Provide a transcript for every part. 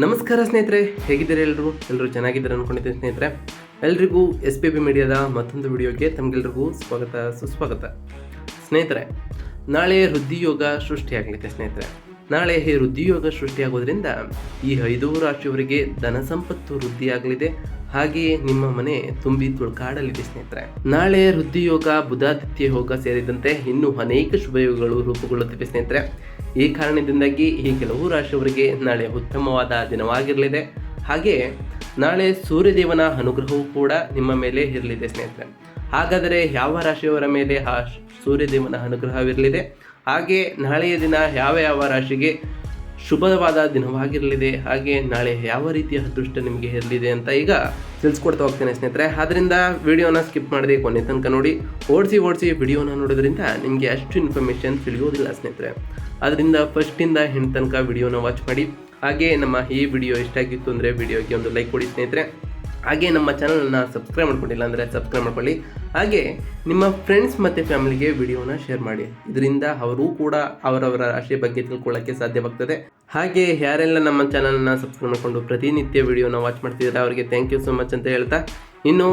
ನಮಸ್ಕಾರ ಸ್ನೇಹಿತರೆ, ಹೇಗಿದ್ದೀರಾ ಎಲ್ಲರೂ ಎಲ್ಲರೂ ಚೆನ್ನಾಗಿದ್ದಾರೆ ಅನ್ಕೊಂಡಿದ್ದೀನಿ ಸ್ನೇಹಿತರೆ. ಎಲ್ರಿಗೂ ಎಸ್ ಪಿ ಬಿ ಮೀಡಿಯಾದ ಮತ್ತೊಂದು ವಿಡಿಯೋಗೆ ತಮಗೆಲ್ರಿಗೂ ಸ್ವಾಗತ, ಸುಸ್ವಾಗತ. ಸ್ನೇಹಿತರೆ, ನಾಳೆ ವೃದ್ಧಿಯೋಗ ಸೃಷ್ಟಿಯಾಗಲಿದೆ ಸ್ನೇಹಿತರೆ. ನಾಳೆ ಈ ವೃದ್ಧಿಯೋಗ ಸೃಷ್ಟಿಯಾಗೋದ್ರಿಂದ ಈ ಐದು ರಾಶಿಯವರಿಗೆ ಧನ ಸಂಪತ್ತು ವೃದ್ಧಿಯಾಗಲಿದೆ. ಹಾಗೆಯೇ ನಿಮ್ಮ ಮನೆ ತುಂಬಿ ತುಳ್ಕಾಡಲಿದೆ ಸ್ನೇಹಿತರೆ. ನಾಳೆ ವೃದ್ಧಿಯೋಗ ಬುಧಾದಿತ್ಯ ಯೋಗ ಸೇರಿದಂತೆ ಇನ್ನೂ ಅನೇಕ ಶುಭಯೋಗಗಳು ರೂಪುಗೊಳ್ಳುತ್ತಿವೆ ಸ್ನೇಹಿತರೆ. ಈ ಕಾರಣದಿಂದಾಗಿ ಈ ಕೆಲವು ರಾಶಿಯವರಿಗೆ ನಾಳೆ ಉತ್ತಮವಾದ ದಿನವಾಗಿರಲಿದೆ. ಹಾಗೆ ನಾಳೆ ಸೂರ್ಯದೇವನ ಅನುಗ್ರಹವೂ ಕೂಡ ನಿಮ್ಮ ಮೇಲೆ ಇರಲಿದೆ ಸ್ನೇಹಿತರೆ. ಹಾಗಾದರೆ ಯಾವ ರಾಶಿಯವರ ಮೇಲೆ ಆ ಸೂರ್ಯದೇವನ ಅನುಗ್ರಹವಿರಲಿದೆ? ಹಾಗೆ ನಾಳೆಯ ದಿನ ಯಾವ ಯಾವ ರಾಶಿಗೆ ಶುಭವಾದ ದಿನವಾಗಿರಲಿದೆ. ಹಾಗೆ ನಾಳೆ ಯಾವ ರೀತಿಯ ಅದೃಷ್ಟ ನಿಮಗೆ ಇರಲಿದೆ ಅಂತ ಈಗ ತಿಳಿಸ್ಕೊಡ್ತಾ ಹೋಗ್ತೇನೆ ಸ್ನೇಹಿತರೆ. ಆದ್ದರಿಂದ ವಿಡಿಯೋನ ಸ್ಕಿಪ್ ಮಾಡದೆ ಕೊನೆ ತನಕ ನೋಡಿ. ಓಡಿಸಿ ಓಡಿಸಿ ವಿಡಿಯೋನ ನೋಡೋದ್ರಿಂದ ನಿಮಗೆ ಅಷ್ಟು ಇನ್ಫಾರ್ಮೇಷನ್ ತಿಳಿಯೋದಿಲ್ಲ ಸ್ನೇಹಿತರೆ. ಅದರಿಂದ ಫಸ್ಟಿಂದ ಹೆಣ್ಣು ತನಕ ವಿಡಿಯೋನ ವಾಚ್ ಮಾಡಿ. ಹಾಗೆ ನಮ್ಮ ಈ ವಿಡಿಯೋ ಇಷ್ಟ ಆಗಿತ್ತು ಅಂದರೆ ವಿಡಿಯೋಗೆ ಒಂದು ಲೈಕ್ ಕೊಡಿ ಸ್ನೇಹಿತರೆ. ಹಾಗೆ ನಮ್ಮ ಚಾನಲನ್ನು ಸಬ್ಸ್ಕ್ರೈಬ್ ಮಾಡ್ಕೊಂಡಿಲ್ಲ ಅಂದರೆ ಸಬ್ಸ್ಕ್ರೈಬ್ ಮಾಡ್ಕೊಳ್ಳಿ. ಹಾಗೆ ನಿಮ್ಮ ಫ್ರೆಂಡ್ಸ್ ಮತ್ತು ಫ್ಯಾಮಿಲಿಗೆ ವಿಡಿಯೋನ ಶೇರ್ ಮಾಡಿ. ಇದರಿಂದ ಅವರು ಕೂಡ ಅವರವರ ರಾಶಿಯ ಬಗ್ಗೆ ತಿಳ್ಕೊಳ್ಳೋಕ್ಕೆ ಸಾಧ್ಯವಾಗ್ತದೆ. ಹಾಗೆ ಯಾರೆಲ್ಲ ನಮ್ಮ ಚಾನಲನ್ನು ಸಬ್ಸ್ಕ್ರೈಬ್ ಮಾಡಿಕೊಂಡು ಪ್ರತಿನಿತ್ಯ ವಿಡಿಯೋನ ವಾಚ್ ಮಾಡ್ತಿದ್ದಾರೆ ಅವರಿಗೆ ಥ್ಯಾಂಕ್ ಯು ಸೊ ಮಚ್ ಅಂತ ಹೇಳ್ತಾ, ಇನ್ನು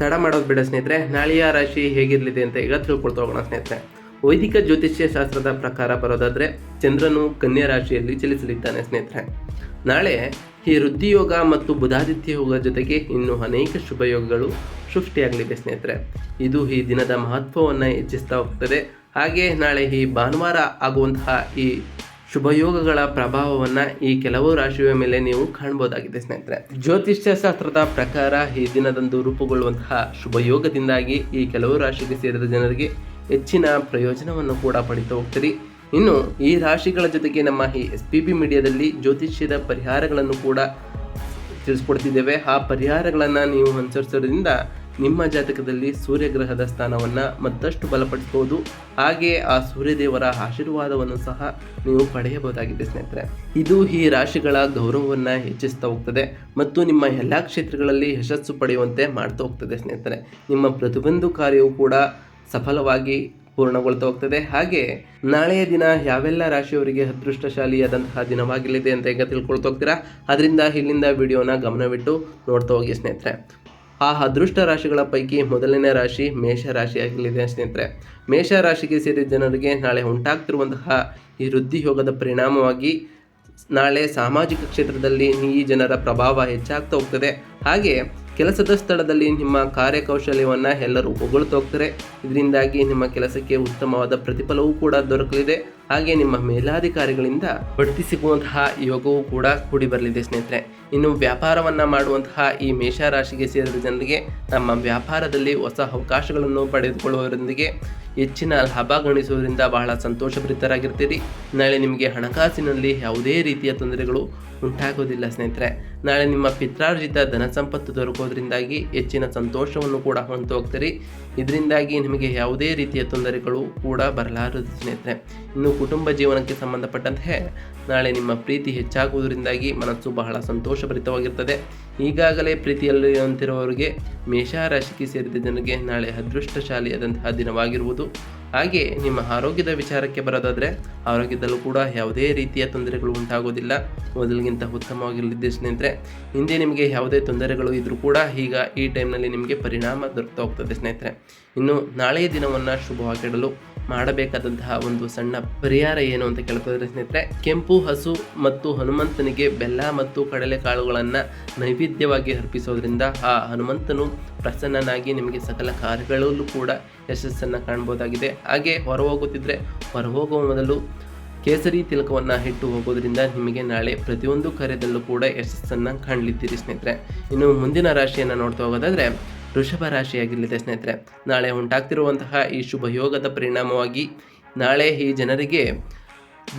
ತಡ ಮಾಡೋದು ಬೇಡ ಸ್ನೇಹಿತರೆ, ನಾಳೆಯ ರಾಶಿ ಹೇಗಿರಲಿದೆ ಅಂತ ಈಗ ತಿಳ್ಕೊಳ್ತಾ ಹೋಗೋಣ ಸ್ನೇಹಿತರೆ. ವೈದಿಕ ಜ್ಯೋತಿಷ್ಯ ಶಾಸ್ತ್ರದ ಪ್ರಕಾರ ಬರೋದಾದರೆ, ಚಂದ್ರನು ಕನ್ಯಾ ರಾಶಿಯಲ್ಲಿ ಚಲಿಸಲಿದ್ದಾನೆ ಸ್ನೇಹಿತರೆ. ನಾಳೆ ಈ ವೃದ್ಧಿಯೋಗ ಮತ್ತು ಬುಧಾದಿತ್ಯ ಯೋಗ ಜೊತೆಗೆ ಇನ್ನೂ ಅನೇಕ ಶುಭಯೋಗಗಳು ಸೃಷ್ಟಿಯಾಗಲಿವೆ ಸ್ನೇಹಿತರೆ. ಇದು ಈ ದಿನದ ಮಹತ್ವವನ್ನು ಹೆಚ್ಚಿಸ್ತಾ ಹೋಗ್ತದೆ. ಹಾಗೆ ನಾಳೆ ಈ ಭಾನುವಾರ ಆಗುವಂತಹ ಈ ಶುಭಯೋಗಗಳ ಪ್ರಭಾವವನ್ನು ಈ ಕೆಲವು ರಾಶಿಯ ಮೇಲೆ ನೀವು ಕಾಣ್ಬೋದಾಗಿದೆ ಸ್ನೇಹಿತರೆ. ಜ್ಯೋತಿಷ್ಯ ಶಾಸ್ತ್ರದ ಪ್ರಕಾರ ಈ ದಿನದಂದು ರೂಪುಗೊಳ್ಳುವಂತಹ ಶುಭಯೋಗದಿಂದಾಗಿ ಈ ಕೆಲವು ರಾಶಿಗೆ ಸೇರಿದ ಜನರಿಗೆ ಹೆಚ್ಚಿನ ಪ್ರಯೋಜನವನ್ನು ಕೂಡ ಪಡಿತಾ ಹೋಗ್ತೀರಿ. ಇನ್ನು ಈ ರಾಶಿಗಳ ಜೊತೆಗೆ ನಮ್ಮ ಈ ಎಸ್ ಪಿ ಬಿ ಮೀಡಿಯಾದಲ್ಲಿ ಜ್ಯೋತಿಷ್ಯದ ಪರಿಹಾರಗಳನ್ನು ಕೂಡ ತಿಳಿಸ್ಕೊಡ್ತಿದ್ದೇವೆ. ಆ ಪರಿಹಾರಗಳನ್ನು ನೀವು ಅನುಸರಿಸೋದ್ರಿಂದ ನಿಮ್ಮ ಜಾತಕದಲ್ಲಿ ಸೂರ್ಯಗ್ರಹದ ಸ್ಥಾನವನ್ನು ಮತ್ತಷ್ಟು ಬಲಪಡಿಸಬಹುದು ಹಾಗೆ ಆ ಸೂರ್ಯದೇವರ ಆಶೀರ್ವಾದವನ್ನು ಸಹ ನೀವು ಪಡೆಯಬಹುದಾಗಿದೆ ಸ್ನೇಹಿತರೆ. ಇದು ಈ ರಾಶಿಗಳ ಗೌರವವನ್ನು ಹೆಚ್ಚಿಸ್ತಾ ಹೋಗ್ತದೆ ಮತ್ತು ನಿಮ್ಮ ಎಲ್ಲ ಕ್ಷೇತ್ರಗಳಲ್ಲಿ ಯಶಸ್ಸು ಪಡೆಯುವಂತೆ ಮಾಡ್ತಾ ಹೋಗ್ತದೆ ಸ್ನೇಹಿತರೆ. ನಿಮ್ಮ ಪ್ರತಿಯೊಂದು ಕಾರ್ಯವು ಕೂಡ ಸಫಲವಾಗಿ ಪೂರ್ಣಗೊಳ್ತಾ ಹೋಗ್ತದೆ. ಹಾಗೆ ನಾಳೆಯ ದಿನ ಯಾವೆಲ್ಲ ರಾಶಿಯವರಿಗೆ ಅದೃಷ್ಟಶಾಲಿಯಾದಂತಹ ದಿನವಾಗಲಿದೆ ಅಂತ ಈಗ ತಿಳ್ಕೊಳ್ತಾ ಹೋಗ್ತೀರಾ? ಅದರಿಂದ ಇಲ್ಲಿಂದ ವಿಡಿಯೋನ ಗಮನವಿಟ್ಟು ನೋಡ್ತಾ ಹೋಗಿ ಸ್ನೇಹಿತರೆ. ಆ ಅದೃಷ್ಟ ರಾಶಿಗಳ ಪೈಕಿ ಮೊದಲನೇ ರಾಶಿ ಮೇಷ ರಾಶಿಯಾಗಲಿದೆ ಸ್ನೇಹಿತರೆ. ಮೇಷ ರಾಶಿಗೆ ಸೇರಿದ ಜನರಿಗೆ ನಾಳೆ ಉಂಟಾಗ್ತಿರುವಂತಹ ಈ ವೃದ್ಧಿ ಯೋಗದ ಪರಿಣಾಮವಾಗಿ ನಾಳೆ ಸಾಮಾಜಿಕ ಕ್ಷೇತ್ರದಲ್ಲಿ ಈ ಜನರ ಪ್ರಭಾವ ಹೆಚ್ಚಾಗ್ತಾ ಹೋಗ್ತದೆ. ಹಾಗೆ ಕೆಲಸದ ಸ್ಥಳದಲ್ಲಿ ನಿಮ್ಮ ಕಾರ್ಯಕೌಶಲ್ಯವನ್ನು ಎಲ್ಲರೂ ಹೊಗಳ್ತೋಗ್ತಾರೆ ಇದರಿಂದಾಗಿ ನಿಮ್ಮ ಕೆಲಸಕ್ಕೆ ಉತ್ತಮವಾದ ಪ್ರತಿಫಲವೂ ಕೂಡ ದೊರಕಲಿದೆ. ಹಾಗೆ ನಿಮ್ಮ ಮೇಲಾಧಿಕಾರಿಗಳಿಂದ ಬಡ್ತಿ ಸಿಗುವಂತಹ ಯೋಗವೂ ಕೂಡ ಕೂಡಿ ಬರಲಿದೆ ಸ್ನೇಹಿತರೆ. ಇನ್ನು ವ್ಯಾಪಾರವನ್ನು ಮಾಡುವಂತಹ ಈ ಮೇಷರಾಶಿಗೆ ಸೇರಿದ ಜನರಿಗೆ ನಮ್ಮ ವ್ಯಾಪಾರದಲ್ಲಿ ಹೊಸ ಅವಕಾಶಗಳನ್ನು ಪಡೆದುಕೊಳ್ಳುವುದರೊಂದಿಗೆ ಹೆಚ್ಚಿನ ಲಾಭ ಗಣಿಸುವುದರಿಂದ ಬಹಳ ಸಂತೋಷಭರಿತರಾಗಿರ್ತೀರಿ. ನಾಳೆ ನಿಮಗೆ ಹಣಕಾಸಿನಲ್ಲಿ ಯಾವುದೇ ರೀತಿಯ ತೊಂದರೆಗಳು ಉಂಟಾಗೋದಿಲ್ಲ ಸ್ನೇಹಿತರೆ. ನಾಳೆ ನಿಮ್ಮ ಪಿತ್ರಾರ್ಜಿತ ಧನ ಸಂಪತ್ತು ದೊರಕೋದ್ರಿಂದಾಗಿ ಹೆಚ್ಚಿನ ಸಂತೋಷವನ್ನು ಕೂಡ ಹೊಂದು ಹೋಗ್ತೀರಿ ಇದರಿಂದಾಗಿ ನಿಮಗೆ ಯಾವುದೇ ರೀತಿಯ ತೊಂದರೆಗಳು ಕೂಡ ಬರಲಾರದು ಸ್ನೇಹಿತರೆ. ಇನ್ನು ಕುಟುಂಬ ಜೀವನಕ್ಕೆ ಸಂಬಂಧಪಟ್ಟಂತೆ ನಾಳೆ ನಿಮ್ಮ ಪ್ರೀತಿ ಹೆಚ್ಚಾಗುವುದರಿಂದಾಗಿ ಮನಸ್ಸು ಬಹಳ ಸಂತೋಷಭರಿತವಾಗಿರ್ತದೆ ಈಗಾಗಲೇ ಪ್ರೀತಿಯಲ್ಲಿ ಅಂತಿರುವವರಿಗೆ ಮೇಷರಾಶಿಗೆ ಸೇರಿದ ಜನರಿಗೆ ನಾಳೆ ಅದೃಷ್ಟಶಾಲಿಯಾದಂತಹ ದಿನವಾಗಿರುವುದು. ಹಾಗೆ ನಿಮ್ಮ ಆರೋಗ್ಯದ ವಿಚಾರಕ್ಕೆ ಬರೋದಾದರೆ ಆರೋಗ್ಯದಲ್ಲೂ ಕೂಡ ಯಾವುದೇ ರೀತಿಯ ತೊಂದರೆಗಳು ಉಂಟಾಗೋದಿಲ್ಲ ಮೊದಲಿಗಿಂತ ಉತ್ತಮವಾಗಿರಲಿದ್ದೆ ಸ್ನೇಹಿತರೆ, ಹಿಂದೆ ನಿಮಗೆ ಯಾವುದೇ ತೊಂದರೆಗಳು ಇದ್ದರೂ ಕೂಡ ಈಗ ಈ ಟೈಮ್ನಲ್ಲಿ ನಿಮಗೆ ಪರಿಣಾಮ ದೊರಕ್ತಾ ಹೋಗ್ತದೆ ಸ್ನೇಹಿತರೆ. ಇನ್ನು ನಾಳೆಯ ದಿನವನ್ನು ಶುಭವಾಗಿಡಲು ಮಾಡಬೇಕಾದಂತಹ ಒಂದು ಸಣ್ಣ ಪರಿಹಾರ ಏನು ಅಂತ ಕೇಳ್ಕೋದ್ರೆ ಸ್ನೇಹಿತರೆ. ಕೆಂಪು, ಹಸು ಮತ್ತು ಹನುಮಂತನಿಗೆ ಬೆಲ್ಲ ಮತ್ತು ಕಡಲೆಕಾಳುಗಳನ್ನು ನೈವೇದ್ಯವಾಗಿ ಅರ್ಪಿಸೋದ್ರಿಂದ ಆ ಹನುಮಂತನು ಪ್ರಸನ್ನನಾಗಿ ನಿಮಗೆ ಸಕಲ ಕಾರ್ಯಗಳಲ್ಲೂ ಕೂಡ ಯಶಸ್ಸನ್ನು ಕಾಣ್ಬೋದಾಗಿದೆ. ಹಾಗೆ ಹೊರ ಹೋಗುತ್ತಿದ್ರೆ ಹೊರ ಹೋಗುವ ಮೊದಲು ಕೇಸರಿ ತಿಲಕವನ್ನು ಇಟ್ಟು ಹೋಗೋದ್ರಿಂದ ನಿಮಗೆ ನಾಳೆ ಪ್ರತಿಯೊಂದು ಕಾರ್ಯದಲ್ಲೂ ಕೂಡ ಯಶಸ್ಸನ್ನು ಕಾಣಲಿದ್ದೀರಿ ಸ್ನೇಹಿತರೆ. ಇನ್ನು ಮುಂದಿನ ರಾಶಿಯನ್ನು ನೋಡ್ತಾ ಹೋಗೋದಾದರೆ ವೃಷಭ ರಾಶಿಯಾಗಿರಲಿದೆ ಸ್ನೇಹಿತರೆ, ನಾಳೆ ಉಂಟಾಗ್ತಿರುವಂತಹ ಈ ಶುಭ ಯೋಗದ ಪರಿಣಾಮವಾಗಿ ನಾಳೆ ಈ ಜನರಿಗೆ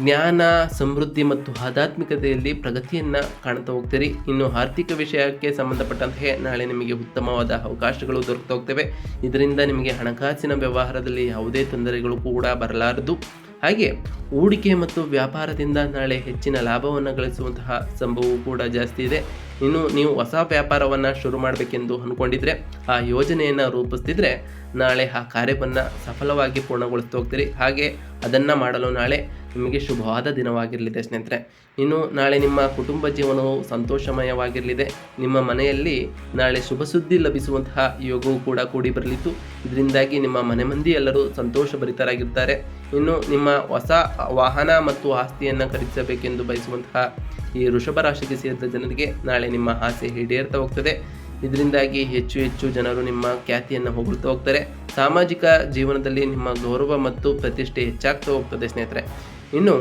ಜ್ಞಾನ, ಸಮೃದ್ಧಿ ಮತ್ತು ಆಧ್ಯಾತ್ಮಿಕತೆಯಲ್ಲಿ ಪ್ರಗತಿಯನ್ನು ಕಾಣ್ತಾ ಹೋಗ್ತೀರಿ. ಇನ್ನು ಆರ್ಥಿಕ ವಿಷಯಕ್ಕೆ ಸಂಬಂಧಪಟ್ಟಂತೆ ನಾಳೆ ನಿಮಗೆ ಉತ್ತಮವಾದ ಅವಕಾಶಗಳು ದೊರಕ್ತಾ ಹೋಗ್ತವೆ. ಇದರಿಂದ ನಿಮಗೆ ಹಣಕಾಸಿನ ವ್ಯವಹಾರದಲ್ಲಿ ಯಾವುದೇ ತೊಂದರೆಗಳು ಕೂಡ ಬರಲಾರದು. ಹಾಗೆ ಹೂಡಿಕೆ ಮತ್ತು ವ್ಯಾಪಾರದಿಂದ ನಾಳೆ ಹೆಚ್ಚಿನ ಲಾಭವನ್ನು ಗಳಿಸುವಂತಹ ಸಂಭವವು ಕೂಡ ಜಾಸ್ತಿ ಇದೆ. ಇನ್ನು ನೀವು ಹೊಸ ವ್ಯಾಪಾರವನ್ನು ಶುರು ಮಾಡಬೇಕೆಂದು ಅಂದ್ಕೊಂಡಿದ್ರೆ ಆ ಯೋಜನೆಯನ್ನು ರೂಪಿಸ್ತಿದ್ರೆ ನಾಳೆ ಆ ಕಾರ್ಯವನ್ನು ಸಫಲವಾಗಿ ಪೂರ್ಣಗೊಳಿಸ್ತಾ ಹೋಗ್ತೀರಿ. ಹಾಗೆ ಅದನ್ನು ಮಾಡಲು ನಾಳೆ ನಿಮಗೆ ಶುಭವಾದ ದಿನವಾಗಿರಲಿದೆ ಸ್ನೇಹಿತರೆ. ಇನ್ನು ನಾಳೆ ನಿಮ್ಮ ಕುಟುಂಬ ಜೀವನವು ಸಂತೋಷಮಯವಾಗಿರಲಿದೆ. ನಿಮ್ಮ ಮನೆಯಲ್ಲಿ ನಾಳೆ ಶುಭ ಸುದ್ದಿ ಲಭಿಸುವಂತಹ ಯೋಗವು ಕೂಡ ಕೂಡಿ ಬರಲಿತ್ತು. ಇದರಿಂದಾಗಿ ನಿಮ್ಮ ಮನೆ ಮಂದಿ ಎಲ್ಲರೂ ಸಂತೋಷಭರಿತರಾಗಿರ್ತಾರೆ. ಇನ್ನು ನಿಮ್ಮ ಹೊಸ ವಾಹನ ಮತ್ತು ಆಸ್ತಿಯನ್ನು ಖರೀದಿಸಬೇಕೆಂದು ಬಯಸುವಂತಹ ಈ ವೃಷಭ ರಾಶಿಗೆ ಸೇರಿದ ಜನರಿಗೆ ನಾಳೆ ನಿಮ್ಮ ಆಸೆ ಈಡೇರ್ತಾ ಹೋಗ್ತದೆ. ಇದರಿಂದಾಗಿ ಹೆಚ್ಚು ಹೆಚ್ಚು ಜನರು ನಿಮ್ಮ ಖ್ಯಾತಿಯನ್ನು ಹೊಗಳ್ತಾ ಹೋಗ್ತಾರೆ. ಸಾಮಾಜಿಕ ಜೀವನದಲ್ಲಿ ನಿಮ್ಮ ಗೌರವ ಮತ್ತು ಪ್ರತಿಷ್ಠೆ ಹೆಚ್ಚಾಗ್ತಾ ಹೋಗ್ತದೆ ಸ್ನೇಹಿತರೆ. ಇನ್ನು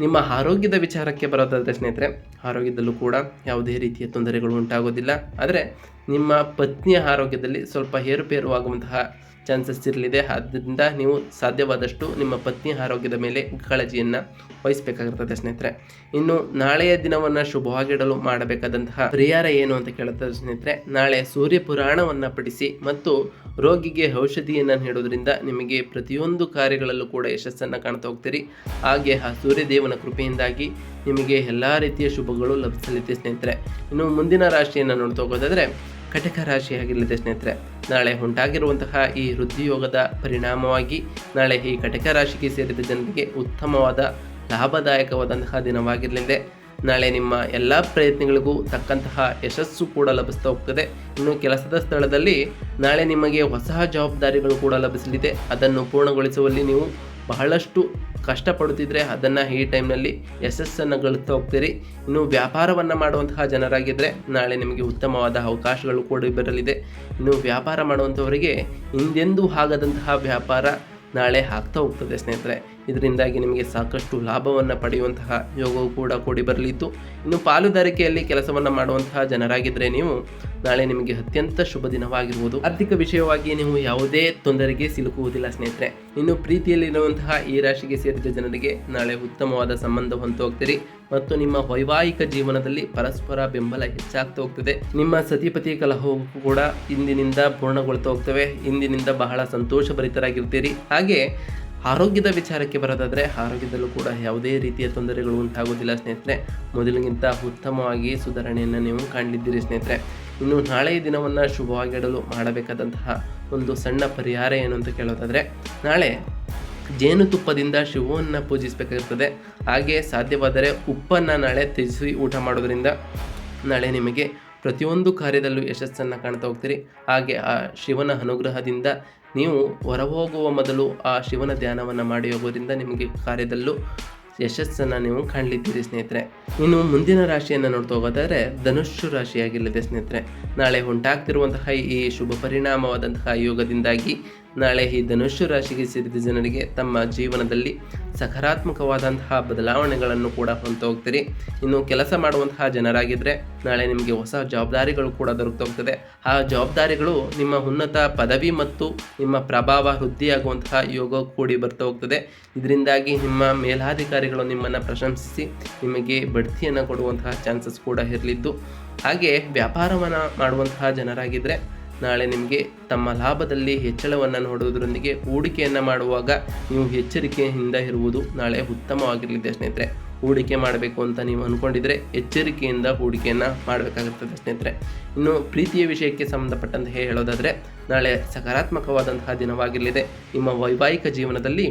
ನಿಮ್ಮ ಆರೋಗ್ಯದ ವಿಚಾರಕ್ಕೆ ಬರೋದಾದರೆ ಸ್ನೇಹಿತರೆ, ಆರೋಗ್ಯದಲ್ಲೂ ಕೂಡ ಯಾವುದೇ ರೀತಿಯ ತೊಂದರೆಗಳು ಉಂಟಾಗೋದಿಲ್ಲ. ಆದರೆ ನಿಮ್ಮ ಪತ್ನಿಯ ಆರೋಗ್ಯದಲ್ಲಿ ಸ್ವಲ್ಪ ಏರುಪೇರು ಆಗುವಂತಹ ಚಾನ್ಸಸ್ ಇರಲಿದೆ. ಆದ್ದರಿಂದ ನೀವು ಸಾಧ್ಯವಾದಷ್ಟು ನಿಮ್ಮ ಪತ್ನಿ ಆರೋಗ್ಯದ ಮೇಲೆ ಕಾಳಜಿಯನ್ನು ವಹಿಸಬೇಕಾಗಿರ್ತದೆ ಸ್ನೇಹಿತರೆ. ಇನ್ನು ನಾಳೆಯ ದಿನವನ್ನು ಶುಭವಾಗಿಡಲು ಮಾಡಬೇಕಾದಂತಹ ಪರಿಹಾರ ಏನು ಅಂತ ಕೇಳುತ್ತದೆ ಸ್ನೇಹಿತರೆ. ನಾಳೆ ಸೂರ್ಯ ಪುರಾಣವನ್ನು ಪಡಿಸಿ ಮತ್ತು ರೋಗಿಗೆ ಔಷಧಿಯನ್ನು ನೀಡೋದ್ರಿಂದ ನಿಮಗೆ ಪ್ರತಿಯೊಂದು ಕಾರ್ಯಗಳಲ್ಲೂ ಕೂಡ ಯಶಸ್ಸನ್ನು ಕಾಣ್ತಾ ಹೋಗ್ತೀರಿ. ಹಾಗೆ ಆ ಸೂರ್ಯದೇವನ ಕೃಪೆಯಿಂದಾಗಿ ನಿಮಗೆ ಎಲ್ಲ ರೀತಿಯ ಶುಭಗಳು ಲಭಿಸಲಿದೆ ಸ್ನೇಹಿತರೆ. ಇನ್ನು ಮುಂದಿನ ರಾಶಿಯನ್ನು ನೋಡ್ತಾ ಹೋಗೋದಾದರೆ ಕಟಕ ರಾಶಿಯಾಗಿರಲಿದೆ ಸ್ನೇಹಿತರೆ. ನಾಳೆ ಉಂಟಾಗಿರುವಂತಹ ಈ ವೃದ್ಧಿಯೋಗದ ಪರಿಣಾಮವಾಗಿ ನಾಳೆ ಈ ಘಟಕ ರಾಶಿಗೆ ಸೇರಿದ ಜನರಿಗೆ ಉತ್ತಮವಾದ ಲಾಭದಾಯಕವಾದಂತಹ ದಿನವಾಗಿರಲಿದೆ. ನಾಳೆ ನಿಮ್ಮ ಎಲ್ಲ ಪ್ರಯತ್ನಗಳಿಗೂ ತಕ್ಕಂತಹ ಯಶಸ್ಸು ಕೂಡ ಲಭಿಸ್ತಾ ಹೋಗ್ತದೆ. ಇನ್ನು ಕೆಲಸದ ಸ್ಥಳದಲ್ಲಿ ನಾಳೆ ನಿಮಗೆ ಹೊಸ ಜವಾಬ್ದಾರಿಗಳು ಕೂಡ ಲಭಿಸಲಿದೆ. ಅದನ್ನು ಪೂರ್ಣಗೊಳಿಸುವಲ್ಲಿ ನೀವು ಬಹಳಷ್ಟು ಕಷ್ಟಪಡುತ್ತಿದ್ದರೆ ಅದನ್ನು ಈ ಟೈಮ್ನಲ್ಲಿ ಯಶಸ್ಸನ್ನು ಗಳಿಸ್ತಾ ಹೋಗ್ತೀರಿ. ಇನ್ನು ವ್ಯಾಪಾರವನ್ನು ಮಾಡುವಂತಹ ಜನರಾಗಿದ್ದರೆ ನಾಳೆ ನಿಮಗೆ ಉತ್ತಮವಾದ ಅವಕಾಶಗಳು ಕೂಡ ಬರಲಿದೆ. ಇನ್ನು ವ್ಯಾಪಾರ ಮಾಡುವಂಥವರಿಗೆ ಹಿಂದೆಂದೂ ಆಗದಂತಹ ವ್ಯಾಪಾರ ನಾಳೆ ಆಗ್ತಾ ಹೋಗ್ತದೆ ಸ್ನೇಹಿತರೆ. ಇದರಿಂದಾಗಿ ನಿಮಗೆ ಸಾಕಷ್ಟು ಲಾಭವನ್ನು ಪಡೆಯುವಂತಹ ಯೋಗವು ಕೂಡ ಕೂಡಿ ಬರಲಿದ್ದು, ಇನ್ನು ಪಾಲುದಾರಿಕೆಯಲ್ಲಿ ಕೆಲಸವನ್ನು ಮಾಡುವಂತಹ ಜನರಾಗಿದ್ದರೆ ನೀವು ನಾಳೆ ನಿಮಗೆ ಅತ್ಯಂತ ಶುಭ ದಿನವಾಗಿರುವುದು ಆರ್ಥಿಕ ವಿಷಯವಾಗಿ ನೀವು ಯಾವುದೇ ತೊಂದರೆಗೆ ಸಿಲುಕುವುದಿಲ್ಲ ಸ್ನೇಹಿತರೆ. ಇನ್ನು ಪ್ರೀತಿಯಲ್ಲಿರುವಂತಹ ಈ ರಾಶಿಗೆ ಸೇರಿದ ಜನರಿಗೆ ನಾಳೆ ಉತ್ತಮವಾದ ಸಂಬಂಧ ಹೊಂದು ಹೋಗ್ತೀರಿ ಮತ್ತು ನಿಮ್ಮ ವೈವಾಹಿಕ ಜೀವನದಲ್ಲಿ ಪರಸ್ಪರ ಬೆಂಬಲ ಹೆಚ್ಚಾಗ್ತಾ ಹೋಗ್ತದೆ. ನಿಮ್ಮ ಸತಿಪತಿ ಕಲಹವು ಕೂಡ ಇಂದಿನಿಂದ ಪೂರ್ಣಗೊಳ್ತಾ ಹೋಗ್ತವೆ. ಇಂದಿನಿಂದ ಬಹಳ ಸಂತೋಷಭರಿತರಾಗಿರ್ತೀರಿ. ಹಾಗೆ ಆರೋಗ್ಯದ ವಿಚಾರಕ್ಕೆ ಬರೋದಾದರೆ ಆರೋಗ್ಯದಲ್ಲೂ ಕೂಡ ಯಾವುದೇ ರೀತಿಯ ತೊಂದರೆಗಳು ಉಂಟಾಗೋದಿಲ್ಲ ಸ್ನೇಹಿತರೆ. ಮೊದಲಿಗಿಂತ ಉತ್ತಮವಾಗಿ ಸುಧಾರಣೆಯನ್ನು ನೀವು ಕಾಣಿದ್ದೀರಿ ಸ್ನೇಹಿತರೆ. ಇನ್ನು ನಾಳೆಯ ದಿನವನ್ನು ಶುಭವಾಗಿಡಲು ಮಾಡಬೇಕಾದಂತಹ ಒಂದು ಸಣ್ಣ ಪರಿಹಾರ ಏನು ಅಂತ ಕೇಳೋದಾದರೆ, ನಾಳೆ ಜೇನುತುಪ್ಪದಿಂದ ಶಿವವನ್ನು ಪೂಜಿಸಬೇಕಾಗಿರ್ತದೆ. ಹಾಗೆ ಸಾಧ್ಯವಾದರೆ ಉಪ್ಪನ್ನು ನಾಳೆ ತ್ಯಜಿಸಿ ಊಟ ಮಾಡೋದರಿಂದ ನಾಳೆ ನಿಮಗೆ ಪ್ರತಿಯೊಂದು ಕಾರ್ಯದಲ್ಲೂ ಯಶಸ್ಸನ್ನು ಕಾಣ್ತಾ ಹೋಗ್ತೀರಿ. ಹಾಗೆ ಆ ಶಿವನ ಅನುಗ್ರಹದಿಂದ ನೀವು ಹೊರಹೋಗುವ ಮೊದಲು ಆ ಶಿವನ ಧ್ಯಾನವನ್ನು ಮಾಡಿ ಹೋಗೋದ್ರಿಂದ ನಿಮಗೆ ಕಾರ್ಯದಲ್ಲೂ ಯಶಸ್ಸನ್ನು ನೀವು ಕಾಣಲಿದ್ದೀರಿ ಸ್ನೇಹಿತರೆ. ಇನ್ನು ಮುಂದಿನ ರಾಶಿಯನ್ನು ನೋಡ್ತಾ ಹೋಗೋದಾದರೆ ಧನುಷ್ಯು ರಾಶಿಯಾಗಿರಲಿದೆ ಸ್ನೇಹಿತರೆ. ನಾಳೆ ಉಂಟಾಗ್ತಿರುವಂತಹ ಈ ಶುಭ ಪರಿಣಾಮವಾದಂತಹ ಯೋಗದಿಂದಾಗಿ ನಾಳೆ ಈ ಧನುಷ್ಯ ರಾಶಿಗೆ ಸೇರಿದ ಜನರಿಗೆ ತಮ್ಮ ಜೀವನದಲ್ಲಿ ಸಕಾರಾತ್ಮಕವಾದಂತಹ ಬದಲಾವಣೆಗಳನ್ನು ಕೂಡ ಹೊಂತ ಹೋಗ್ತೀರಿ ಇನ್ನು ಕೆಲಸ ಮಾಡುವಂತಹ ಜನರಾಗಿದ್ದರೆ ನಾಳೆ ನಿಮಗೆ ಹೊಸ ಜವಾಬ್ದಾರಿಗಳು ಕೂಡ ದೊರಕ್ತಾ ಹೋಗ್ತದೆ ಆ ಜವಾಬ್ದಾರಿಗಳು ನಿಮ್ಮ ಉನ್ನತ ಪದವಿ ಮತ್ತು ನಿಮ್ಮ ಪ್ರಭಾವ ವೃದ್ಧಿಯಾಗುವಂತಹ ಯೋಗ ಕೂಡಿ ಬರ್ತಾ ಹೋಗ್ತದೆ ಇದರಿಂದಾಗಿ ನಿಮ್ಮ ಮೇಲಾಧಿಕಾರಿಗಳು ನಿಮ್ಮನ್ನು ಪ್ರಶಂಸಿಸಿ ನಿಮಗೆ ಬಡ್ತಿಯನ್ನು ಕೊಡುವಂತಹ ಚಾನ್ಸಸ್ ಕೂಡ ಇರಲಿದ್ದು. ಹಾಗೆ ವ್ಯಾಪಾರವನ್ನು ಮಾಡುವಂತಹ ಜನರಾಗಿದ್ದರೆ ನಾಳೆ ನಿಮಗೆ ತಮ್ಮ ಲಾಭದಲ್ಲಿ ಹೆಚ್ಚಳವನ್ನು ನೋಡುವುದರೊಂದಿಗೆ ಹೂಡಿಕೆಯನ್ನು ಮಾಡುವಾಗ ನೀವು ಎಚ್ಚರಿಕೆಯಿಂದ ಇರುವುದು ನಾಳೆ ಉತ್ತಮವಾಗಿರಲಿದೆ ಸ್ನೇಹಿತರೆ. ಹೂಡಿಕೆ ಮಾಡಬೇಕು ಅಂತ ನೀವು ಅಂದ್ಕೊಂಡಿದ್ರೆ ಎಚ್ಚರಿಕೆಯಿಂದ ಹೂಡಿಕೆಯನ್ನು ಮಾಡಬೇಕಾಗುತ್ತದೆ ಸ್ನೇಹಿತರೆ. ಇನ್ನು ಪ್ರೀತಿಯ ವಿಷಯಕ್ಕೆ ಸಂಬಂಧಪಟ್ಟಂತೆ ಹೇಳೋದಾದರೆ, ನಾಳೆ ಸಕಾರಾತ್ಮಕವಾದಂತಹ ದಿನವಾಗಿರಲಿದೆ. ನಿಮ್ಮ ವೈವಾಹಿಕ ಜೀವನದಲ್ಲಿ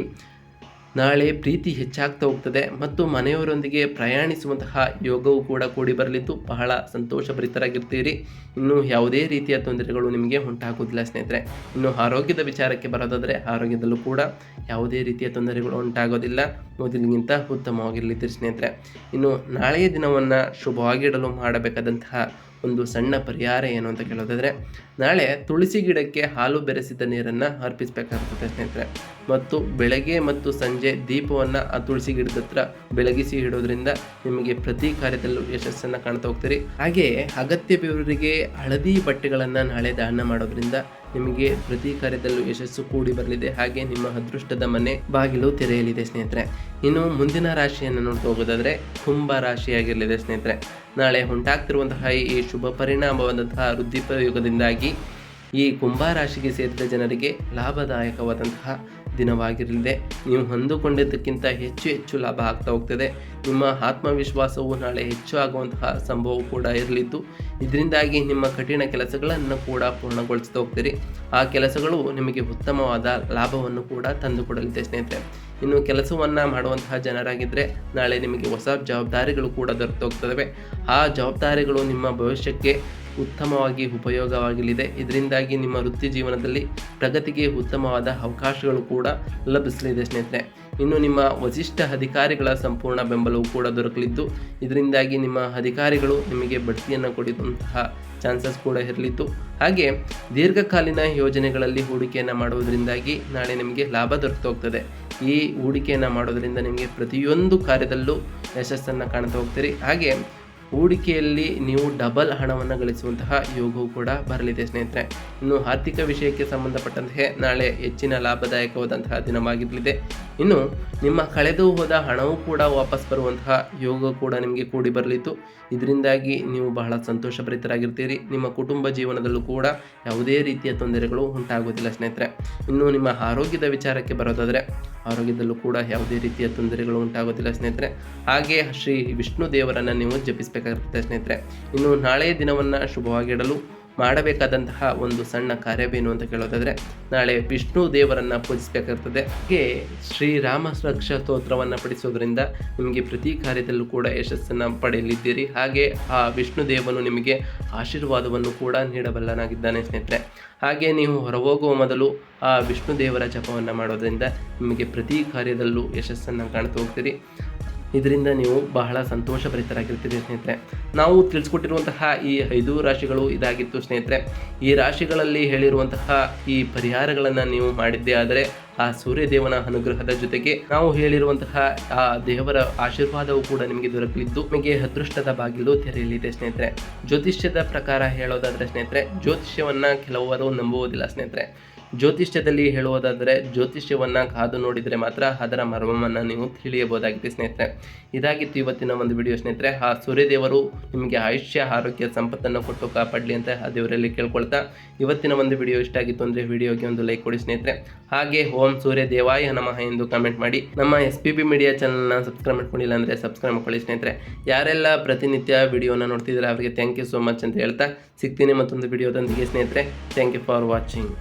ನಾಳೆ ಪ್ರೀತಿ ಹೆಚ್ಚಾಗ್ತಾ ಹೋಗ್ತದೆ ಮತ್ತು ಮನೆಯವರೊಂದಿಗೆ ಪ್ರಯಾಣಿಸುವಂತಹ ಯೋಗವು ಕೂಡ ಕೂಡಿ ಬರಲಿದ್ದು ಬಹಳ ಸಂತೋಷಭರಿತರಾಗಿರ್ತೀರಿ. ಇನ್ನು ಯಾವುದೇ ರೀತಿಯ ತೊಂದರೆಗಳು ನಿಮಗೆ ಉಂಟಾಗುವುದಿಲ್ಲ ಸ್ನೇಹಿತರೆ. ಇನ್ನು ಆರೋಗ್ಯದ ವಿಚಾರಕ್ಕೆ ಬರೋದಾದರೆ ಆರೋಗ್ಯದಲ್ಲೂ ಕೂಡ ಯಾವುದೇ ರೀತಿಯ ತೊಂದರೆಗಳು ಉಂಟಾಗೋದಿಲ್ಲ. ಮೊದಲಿಗಿಂತ ಉತ್ತಮವಾಗಿರಲಿದ್ದೀರಿ ಸ್ನೇಹಿತರೆ. ಇನ್ನು ನಾಳೆಯ ದಿನವನ್ನು ಶುಭವಾಗಿಡಲು ಮಾಡಬೇಕಾದಂತಹ ಒಂದು ಸಣ್ಣ ಪರಿಹಾರ ಏನು ಅಂತ ಕೇಳೋದಾದರೆ, ನಾಳೆ ತುಳಸಿ ಗಿಡಕ್ಕೆ ಹಾಲು ಬೆರೆಸಿದ ನೀರನ್ನು ಅರ್ಪಿಸಬೇಕಾಗುತ್ತದೆ ಸ್ನೇಹಿತರೆ. ಮತ್ತು ಬೆಳಗ್ಗೆ ಮತ್ತು ಸಂಜೆ ದೀಪವನ್ನು ಆ ತುಳಸಿ ಗಿಡದ ಹತ್ರ ಬೆಳಗಿಸಿ ಇಡೋದ್ರಿಂದ ನಿಮಗೆ ಪ್ರತಿ ಕಾರ್ಯದಲ್ಲೂ ಯಶಸ್ಸನ್ನು ಕಾಣ್ತಾ ಹೋಗ್ತೀರಿ. ಹಾಗೆ ಅಗತ್ಯವಿರುವವರಿಗೆ ಹಳದಿ ಬಟ್ಟೆಗಳನ್ನು ನಾಳೆ ದಾನ ಮಾಡೋದ್ರಿಂದ ನಿಮಗೆ ಪ್ರತಿ ಕಾರ್ಯದಲ್ಲೂ ಯಶಸ್ಸು ಕೂಡಿ ಬರಲಿದೆ. ಹಾಗೆ ನಿಮ್ಮ ಅದೃಷ್ಟದ ಮನೆ ಬಾಗಿಲು ತೆರೆಯಲಿದೆ ಸ್ನೇಹಿತರೆ. ಇನ್ನು ಮುಂದಿನ ರಾಶಿಯನ್ನು ನೋಡ್ತಾ ಹೋಗೋದಾದರೆ ಕುಂಭ ರಾಶಿಯಾಗಿರಲಿದೆ ಸ್ನೇಹಿತರೆ. ನಾಳೆ ಉಂಟಾಗ್ತಿರುವಂತಹ ಈ ಶುಭ ಪರಿಣಾಮವಾದಂತಹ ವೃದ್ಧಿಪ್ರಯೋಗದಿಂದಾಗಿ ಈ ಕುಂಭ ರಾಶಿಗೆ ಸೇರಿದ ಜನರಿಗೆ ಲಾಭದಾಯಕವಾದಂತಹ ದಿನವಾಗಿರಲಿದೆ. ನೀವು ಅಂದುಕೊಂಡಿದ್ದಕ್ಕಿಂತ ಹೆಚ್ಚು ಹೆಚ್ಚು ಲಾಭ ಆಗ್ತಾ ಹೋಗ್ತದೆ. ನಿಮ್ಮ ಆತ್ಮವಿಶ್ವಾಸವು ನಾಳೆ ಹೆಚ್ಚು ಆಗುವಂತಹ ಸಂಭವ ಕೂಡ ಇರಲಿದ್ದು, ಇದರಿಂದಾಗಿ ನಿಮ್ಮ ಕಠಿಣ ಕೆಲಸಗಳನ್ನು ಕೂಡ ಪೂರ್ಣಗೊಳಿಸ್ತಾ ಹೋಗ್ತೀರಿ. ಆ ಕೆಲಸಗಳು ನಿಮಗೆ ಉತ್ತಮವಾದ ಲಾಭವನ್ನು ಕೂಡ ತಂದುಕೊಡಲಿದೆ ಸ್ನೇಹಿತರೆ. ಇನ್ನು ಕೆಲಸವನ್ನು ಮಾಡುವಂತಹ ಜನರಾಗಿದ್ದರೆ ನಾಳೆ ನಿಮಗೆ ಹೊಸ ಜವಾಬ್ದಾರಿಗಳು ಕೂಡ ದೊರೆತೋಗ್ತವೆ ಆ ಜವಾಬ್ದಾರಿಗಳು ನಿಮ್ಮ ಭವಿಷ್ಯಕ್ಕೆ ಉತ್ತಮವಾಗಿ ಉಪಯೋಗವಾಗಲಿದೆ. ಇದರಿಂದಾಗಿ ನಿಮ್ಮ ವೃತ್ತಿ ಜೀವನದಲ್ಲಿ ಪ್ರಗತಿಗೆ ಉತ್ತಮವಾದ ಅವಕಾಶಗಳು ಕೂಡ ಲಭಿಸಲಿದೆ ಸ್ನೇಹಿತರೆ. ಇನ್ನು ನಿಮ್ಮ ವರಿಷ್ಠ ಅಧಿಕಾರಿಗಳ ಸಂಪೂರ್ಣ ಬೆಂಬಲವೂ ಕೂಡ ದೊರಕಲಿದ್ದು, ಇದರಿಂದಾಗಿ ನಿಮ್ಮ ಅಧಿಕಾರಿಗಳು ನಿಮಗೆ ಬಡ್ತಿಯನ್ನು ಕೊಡಿದಂತಹ ಚಾನ್ಸಸ್ ಕೂಡ ಇರಲಿತ್ತು. ಹಾಗೆ ದೀರ್ಘಕಾಲೀನ ಯೋಜನೆಗಳಲ್ಲಿ ಹೂಡಿಕೆಯನ್ನು ಮಾಡುವುದರಿಂದಾಗಿ ನಾಳೆ ನಿಮಗೆ ಲಾಭ ದೊರೆತು ಹೋಗ್ತದೆ. ಈ ಹೂಡಿಕೆಯನ್ನು ಮಾಡೋದರಿಂದ ನಿಮಗೆ ಪ್ರತಿಯೊಂದು ಕಾರ್ಯದಲ್ಲೂ ಯಶಸ್ಸನ್ನು ಕಾಣ್ತಾ ಹೋಗ್ತೀರಿ. ಹಾಗೆ ಹೂಡಿಕೆಯಲ್ಲಿ ನೀವು ಡಬಲ್ ಹಣವನ್ನು ಗಳಿಸುವಂತಹ ಯೋಗವು ಕೂಡ ಬರಲಿದೆ ಸ್ನೇಹಿತರೆ. ಇನ್ನು ಆರ್ಥಿಕ ವಿಷಯಕ್ಕೆ ಸಂಬಂಧಪಟ್ಟಂತೆ ನಾಳೆ ಹೆಚ್ಚಿನ ಲಾಭದಾಯಕವಾದಂತಹ ದಿನವಾಗಿರಲಿದೆ. ಇನ್ನು ನಿಮ್ಮ ಕಳೆದು ಹೋದ ಹಣವೂ ಕೂಡ ವಾಪಸ್ ಬರುವಂತಹ ಯೋಗ ಕೂಡ ನಿಮಗೆ ಕೂಡಿ ಬರಲಿತ್ತು. ಇದರಿಂದಾಗಿ ನೀವು ಬಹಳ ಸಂತೋಷಭರಿತರಾಗಿರ್ತೀರಿ. ನಿಮ್ಮ ಕುಟುಂಬ ಜೀವನದಲ್ಲೂ ಕೂಡ ಯಾವುದೇ ರೀತಿಯ ತೊಂದರೆಗಳು ಉಂಟಾಗುವುದಿಲ್ಲ ಸ್ನೇಹಿತರೆ. ಇನ್ನು ನಿಮ್ಮ ಆರೋಗ್ಯದ ವಿಚಾರಕ್ಕೆ ಬರೋದಾದರೆ ಆರೋಗ್ಯದಲ್ಲೂ ಕೂಡ ಯಾವುದೇ ರೀತಿಯ ತೊಂದರೆಗಳು ಉಂಟಾಗೋದಿಲ್ಲ ಸ್ನೇಹಿತರೆ. ಹಾಗೆ ಶ್ರೀ ವಿಷ್ಣು ದೇವರನ್ನು ನೀವು ಜಪಿಸಬೇಕಾಗಿರುತ್ತೆ ಸ್ನೇಹಿತರೆ. ಇನ್ನು ನಾಳೆಯ ದಿನವನ್ನು ಶುಭವಾಗಿಡಲು ಮಾಡಬೇಕಾದಂತಹ ಒಂದು ಸಣ್ಣ ಕಾರ್ಯವೇನು ಅಂತ ಕೇಳೋದಾದರೆ, ನಾಳೆ ವಿಷ್ಣು ದೇವರನ್ನು ಪೂಜಿಸಬೇಕಾಗ್ತದೆ. ಹಾಗೆ ಶ್ರೀರಾಮ ಸುರಕ್ಷಾ ಸ್ತೋತ್ರವನ್ನು ಪಡಿಸೋದ್ರಿಂದ ನಿಮಗೆ ಪ್ರತಿ ಕಾರ್ಯದಲ್ಲೂ ಕೂಡ ಯಶಸ್ಸನ್ನು ಪಡೆಯಲಿದ್ದೀರಿ. ಹಾಗೆ ಆ ವಿಷ್ಣು ದೇವನು ನಿಮಗೆ ಆಶೀರ್ವಾದವನ್ನು ಕೂಡ ನೀಡಬಲ್ಲನಾಗಿದ್ದಾನೆ ಸ್ನೇಹಿತರೆ. ಹಾಗೆ ನೀವು ಹೊರಹೋಗುವ ಮೊದಲು ಆ ವಿಷ್ಣು ದೇವರ ಜಪವನ್ನು ಮಾಡೋದರಿಂದ ನಿಮಗೆ ಪ್ರತಿ ಕಾರ್ಯದಲ್ಲೂ ಯಶಸ್ಸನ್ನು ಕಾಣ್ತಾ ಹೋಗ್ತೀರಿ. ಇದರಿಂದ ನೀವು ಬಹಳ ಸಂತೋಷಭರಿತರಾಗಿರ್ತೀರಿ ಸ್ನೇಹಿತರೆ. ನಾವು ತಿಳಿಸ್ಕೊಟ್ಟಿರುವಂತಹ ಈ ಐದು ರಾಶಿಗಳು ಇದಾಗಿತ್ತು ಸ್ನೇಹಿತರೆ. ಈ ರಾಶಿಗಳಲ್ಲಿ ಹೇಳಿರುವಂತಹ ಈ ಪರಿಹಾರಗಳನ್ನು ನೀವು ಮಾಡಿದ್ದೇ ಆದರೆ ಆ ಸೂರ್ಯದೇವನ ಅನುಗ್ರಹದ ಜೊತೆಗೆ ನಾವು ಹೇಳಿರುವಂತಹ ಆ ದೇವರ ಆಶೀರ್ವಾದವು ಕೂಡ ನಿಮಗೆ ದೊರಕಲಿದ್ದು ನಿಮಗೆ ಅದೃಷ್ಟದ ಬಾಗಿಲು ತೆರೆಯಲಿದೆ ಸ್ನೇಹಿತರೆ. ಜ್ಯೋತಿಷ್ಯದ ಪ್ರಕಾರ ಹೇಳೋದಾದ್ರೆ ಸ್ನೇಹಿತರೆ, ಜ್ಯೋತಿಷ್ಯವನ್ನ ಕೆಲವರು ನಂಬುವುದಿಲ್ಲ ಸ್ನೇಹಿತರೆ. ಜ್ಯೋತಿಷ್ಯದಲ್ಲಿ ಹೇಳುವುದಾದರೆ ಜ್ಯೋತಿಷ್ಯವನ್ನು ಕಾದು ನೋಡಿದರೆ ಮಾತ್ರ ಅದರ ಮರ್ಮವನ್ನು ನೀವು ತಿಳಿಯಬಹುದಾಗಿದೆ, ಸ್ನೇಹಿತರೆ. ಇದಾಗಿತ್ತು ಇವತ್ತಿನ ಒಂದು ವಿಡಿಯೋ ಸ್ನೇಹಿತರೆ. ಆ ಸೂರ್ಯದೇವರು ನಿಮಗೆ ಆಯುಷ್ಯ, ಆರೋಗ್ಯ, ಸಂಪತ್ತನ್ನು ಕೊಟ್ಟು ಕಾಪಾಡಲಿ ಅಂತ ಆ ದೇವರಲ್ಲಿ ಕೇಳ್ಕೊಳ್ತಾ ಇವತ್ತಿನ ಒಂದು ವಿಡಿಯೋ ಇಷ್ಟ ಆಗಿತ್ತು ಅಂದರೆ ವಿಡಿಯೋಗೆ ಒಂದು ಲೈಕ್ ಕೊಡಿ, ಸ್ನೇಹಿತರೆ. ಹಾಗೆ ಓಂ ಸೂರ್ಯ ದೇವಾಯ ನಮಃ ಎಂದು ಕಮೆಂಟ್ ಮಾಡಿ. ನಮ್ಮ ಎಸ್ ಪಿ ಬಿ ಮೀಡಿಯಾ ಚಾನಲ್ನ ಸಬ್ಸ್ಕ್ರೈಬ್ ಮಾಡ್ಕೊಂಡಿಲ್ಲ ಅಂದರೆ ಸಬ್ಸ್ಕ್ರೈಬ್ ಮಾಡ್ಕೊಳ್ಳಿ, ಸ್ನೇಹಿತರೆ. ಯಾರೆಲ್ಲ ಪ್ರತಿನಿತ್ಯ ವಿಡಿಯೋನ ನೋಡ್ತಿದ್ದಾರೆ, ಅವರಿಗೆ ಥ್ಯಾಂಕ್ ಯು ಸೋ ಮಚ್ ಅಂತ ಹೇಳ್ತಾ ಸಿಗ್ತೀನಿ ಮತ್ತೊಂದು ವಿಡಿಯೋದೊಂದಿಗೆ ಸ್ನೇಹಿತರೆ. Thank you for watching